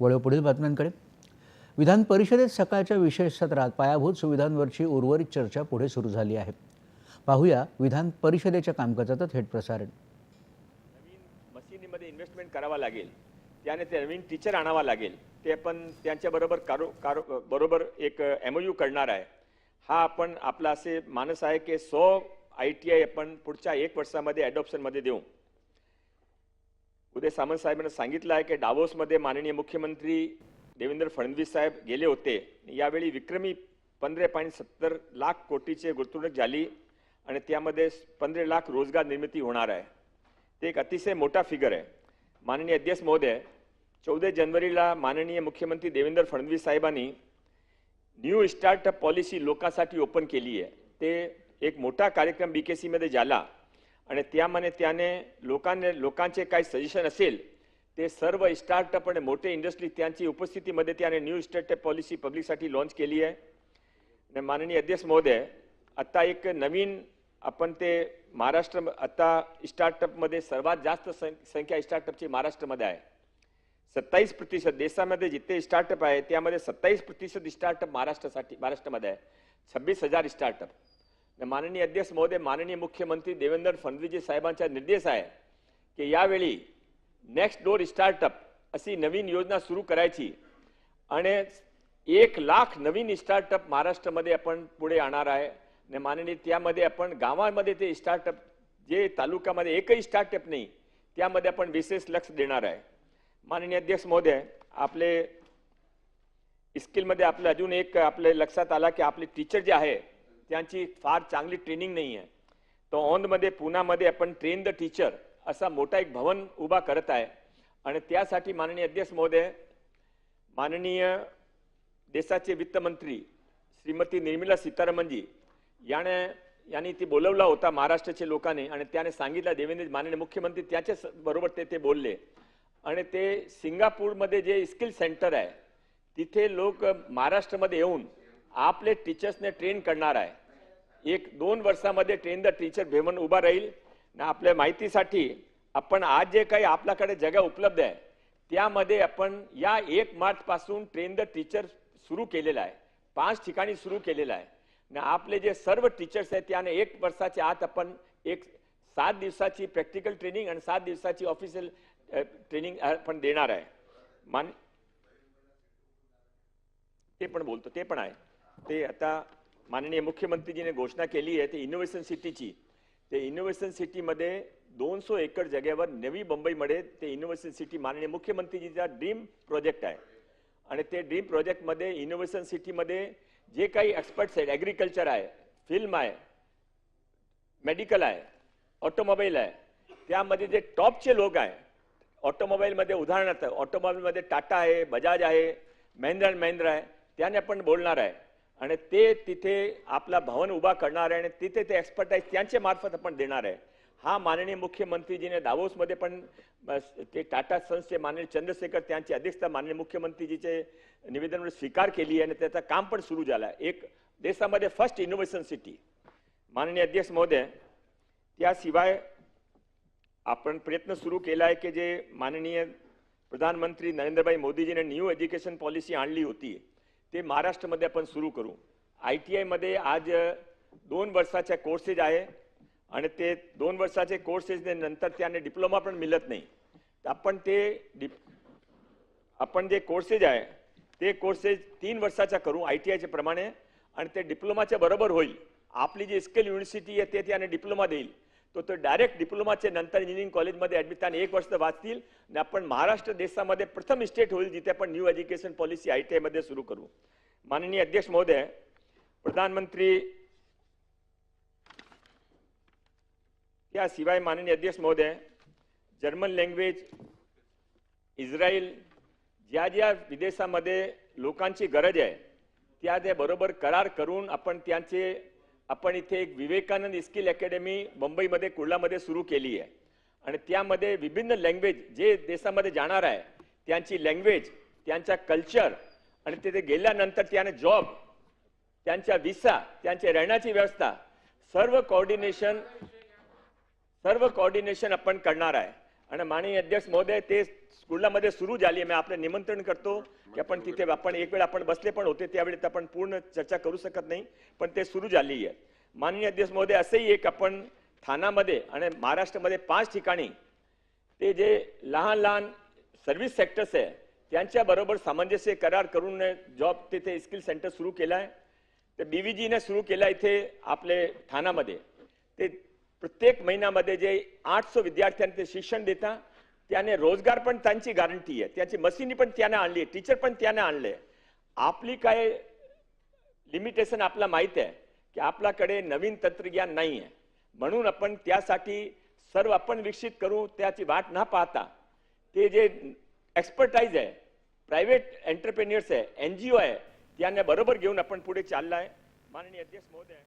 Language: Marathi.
वळव पुढील बातम्यांकडे. विधान परिषदेत सकाळच्या विशेष सत्रात पायाभूत सुविधांवरची उर्वरित चर्चा पुढे सुरू झाली आहे. पाहूया विधान परिषदेच्या कामकाजाचं थेट प्रसारण. नवीन मशिनीमध्ये इन्व्हेस्टमेंट करावा लागेल. त्याने ते नवीन टीचर आणावा लागेल. ते आपण त्यांच्याबरोबर कारो कारो बरोबर एक एम यू करणार आहे. हा आपण आपला असे मानस आहे की सो आय टी आय आपण पुढच्या एक वर्षामध्ये ॲडॉप्शनमध्ये देऊ. उदय सामंत साहेबांना सांगितलं आहे की डावोसमध्ये माननीय मुख्यमंत्री देवेंद्र फडणवीस साहेब गेले होते. यावेळी विक्रमी पंधरा पॉईंट सत्तर लाख कोटीचे गुंतवणूक झाली आणि त्यामध्ये पंधरा लाख रोजगार निर्मिती होणार आहे. ते एक अतिशय मोठा फिगर आहे. माननीय अध्यक्ष महोदय चौदा जानेवारीला माननीय मुख्यमंत्री देवेंद्र फडणवीस साहेबांनी न्यू स्टार्टअप पॉलिसी लोकांसाठी ओपन केली आहे. ते एक मोठा कार्यक्रम बी के सीमध्ये झाला. आणि त्यामाने त्याने लोकांनी लोकांचे काही सजेशन असेल ते सर्व स्टार्टअप आणि मोठे इंडस्ट्री त्यांची उपस्थितीमध्ये त्याने न्यू स्टार्टअप पॉलिसी पब्लिकसाठी लॉन्च केली आहे. आणि माननीय अध्यक्ष महोदय आत्ता एक नवीन आपण ते महाराष्ट्र आत्ता स्टार्टअपमध्ये सर्वात जास्त सं- संख्या स्टार्टअपची महाराष्ट्रामध्ये आहे. सत्तावीस प्रतिशत देशामध्ये जिथे स्टार्टअप आहे त्यामध्ये सत्तावीस प्रतिशत स्टार्टअप महाराष्ट्रासाठी महाराष्ट्रामध्ये आहे. छब्बीस हजार स्टार्टअप माननीय अध्यक्ष महोदय माननीय मुख्यमंत्री देवेंद्र फडणवीसजी साहेबांचा निर्देश आहे की यावेळी नेक्स्ट डोर स्टार्टअप अशी नवीन योजना सुरू करायची आणि एक लाख नवीन स्टार्टअप महाराष्ट्रामध्ये आपण पुढे आणणार आहे. आणि माननीय त्यामध्ये आपण गावामध्ये ते स्टार्टअप जे तालुक्यामध्ये एकही स्टार्टअप नाही त्यामध्ये आपण विशेष लक्ष देणार आहे. माननीय अध्यक्ष महोदय आपले स्किलमध्ये आपलं अजून एक आपल्या लक्षात आला की आपले टीचर जे आहे त्यांची फार चांगली ट्रेनिंग नाही आहे तो औंधमध्ये पुण्यामध्ये आपण ट्रेन द टीचर असा मोठा एक भवन उभा करत आहे. आणि त्यासाठी माननीय अध्यक्ष महोदय माननीय देशाचे वित्तमंत्री श्रीमती निर्मला सीतारामनजी याने यांनी ती बोलवला होता महाराष्ट्राच्या लोकांनी आणि त्याने सांगितलं देवेंद्र माननीय मुख्यमंत्री त्याच्याच बरोबर ते ते बोलले. आणि ते सिंगापूरमध्ये जे स्किल सेंटर आहे तिथे लोक महाराष्ट्रामध्ये येऊन आपले टीचर्सने ट्रेन करणार आहे. एक दोन वर्षामध्ये ट्रेन द टीचर भेमन उभा राहील. ना आपल्या माहितीसाठी आपण आज जे काही आपल्याकडे जगा उपलब्ध आहे त्यामध्ये आपण या एक मार्चपासून ट्रेन द टीचर सुरू केलेला आहे. पाच ठिकाणी सुरू केलेला आहे. ना आपले जे सर्व टीचर्स आहेत त्याने एक वर्षाच्या आत आपण एक सात दिवसाची प्रॅक्टिकल ट्रेनिंग आणि सात दिवसाची ऑफिशियल ट्रेनिंग आपण देणार आहे. मान ते पण बोलतो ते पण आहे. ते आता माननीय मुख्यमंत्रीजीने घोषणा केली आहे ते इनोव्हेशन सिटीची ते इनोव्हेशन सिटीमध्ये दोनशे एकर जागेवर नवी मुंबईमध्ये ते इनोव्हेशन सिटी माननीय मुख्यमंत्रीजीचा ड्रीम प्रोजेक्ट आहे. आणि ते ड्रीम प्रोजेक्टमध्ये इनोव्हेशन सिटीमध्ये जे काही एक्सपर्ट्स आहेत ॲग्रिकल्चर आहे फिल्म आहे मेडिकल आहे ऑटोमोबाईल आहे त्यामध्ये जे टॉपचे लोक आहे ऑटोमोबाईलमध्ये उदाहरणार्थ ऑटोमोबाईलमध्ये टाटा आहे बजाज आहे महिंद्रा अँड महिंद्रा आहे त्याने आपण बोलणार आहे. आणि ते तिथे आपला भवन उभा करणार आहे आणि तिथे ते एक्सपर्ट आहे त्यांच्या मार्फत आपण देणार आहे. हा माननीय मुख्यमंत्रीजीने दावोसमध्ये पण ते टाटा सन्सचे माननीय चंद्रशेखर त्यांची अध्यक्षता माननीय मुख्यमंत्रीजीचे निवेदन स्वीकार केली आहे आणि त्याचं काम पण सुरू झालं आहे. एक देशामध्ये फर्स्ट इनोव्हेशन सिटी माननीय अध्यक्ष महोदय त्याशिवाय आपण प्रयत्न सुरू केला आहे की जे माननीय प्रधानमंत्री नरेंद्रभाई मोदीजीने न्यू एज्युकेशन पॉलिसी आणली होती. ते महाराष्ट्रामध्ये आपण सुरू करू. आय टी आयमध्ये आज दोन वर्षाच्या कोर्सेस आहे आणि ते दोन वर्षाचे कोर्सेस नंतर त्याने डिप्लोमा पण मिळत नाही. तर आपण ते डिप आपण जे कोर्सेस आहे ते कोर्सेस तीन वर्षाच्या करू आय टी आयच्या प्रमाणे आणि ते डिप्लोमाच्या बरोबर होईल. आपली जी स्किल युनिव्हर्सिटी आहे ते त्याने डिप्लोमा देईल. तो ते डायरेक्ट डिप्लोमाचे नंतर इंजिनिअरिंग कॉलेजमध्ये ॲडमिट आणि एक वर्ष वाचतील. आणि आपण महाराष्ट्र देशामध्ये प्रथम स्टेट होईल जिथे आपण new education policy I T आयमध्ये सुरू करू. माननीय अध्यक्ष महोदय प्रधानमंत्री त्याशिवाय माननीय अध्यक्ष महोदय जर्मन लँग्वेज इस्रायल ज्या ज्या विदेशामध्ये लोकांची गरज आहे त्या त्या बरोबर करार करून आपण त्यांचे आपण इथे एक विवेकानंद स्किल अकॅडमी मुंबईमध्ये कुर्लामध्ये सुरू केली आहे. आणि त्यामध्ये विभिन्न लँग्वेज जे देशामध्ये जाणार आहे त्यांची लँग्वेज त्यांचा कल्चर आणि तिथे गेल्यानंतर त्याने जॉब त्यांच्या विसा त्यांच्या राहण्याची व्यवस्था सर्व कोऑर्डिनेशन सर्व कोऑर्डिनेशन आपण करणार आहे. आणि माननीय अध्यक्ष महोदय ते स्कूलमध्ये सुरू झाली आहे. मी आपलं निमंत्रण करतो की आपण तिथे आपण एक वेळ आपण बसले पण होते त्यावेळेस आपण पूर्ण चर्चा करू शकत नाही पण ते सुरू झाली आहे. माननीय अध्यक्ष महोदय असंही एक आपण थानामध्ये आणि महाराष्ट्रामध्ये पाच ठिकाणी ते जे लहान लहान सर्व्हिस सेक्टर्स आहे त्यांच्याबरोबर सामंजस्य करार करून जॉब तिथे स्किल सेंटर सुरू केलं आहे तर बी व्ही जीने सुरू केलं आहे इथे आपले ठाण्यामध्ये ते प्रत्येक महिन्यामध्ये जे आठशे विद्यार्थ्यांना ते शिक्षण देता त्याने रोजगार पण त्यांची गॅरंटी आहे. त्याची मशिनी पण त्याने आणली आहे. टीचर पण त्याने आणले आपली काय लिमिटेशन आपला माहीत आहे की आपल्याकडे नवीन तंत्रज्ञान नाही आहे. म्हणून आपण त्यासाठी सर्व आपण विकसित करू त्याची वाट न पाहता ते जे एक्सपर्टाईज आहे प्रायव्हेट एंटरप्रेन्युअर्स आहे एन जी ओ आहे त्यांना बरोबर घेऊन आपण पुढे चाललाय. माननीय अध्यक्ष महोदय.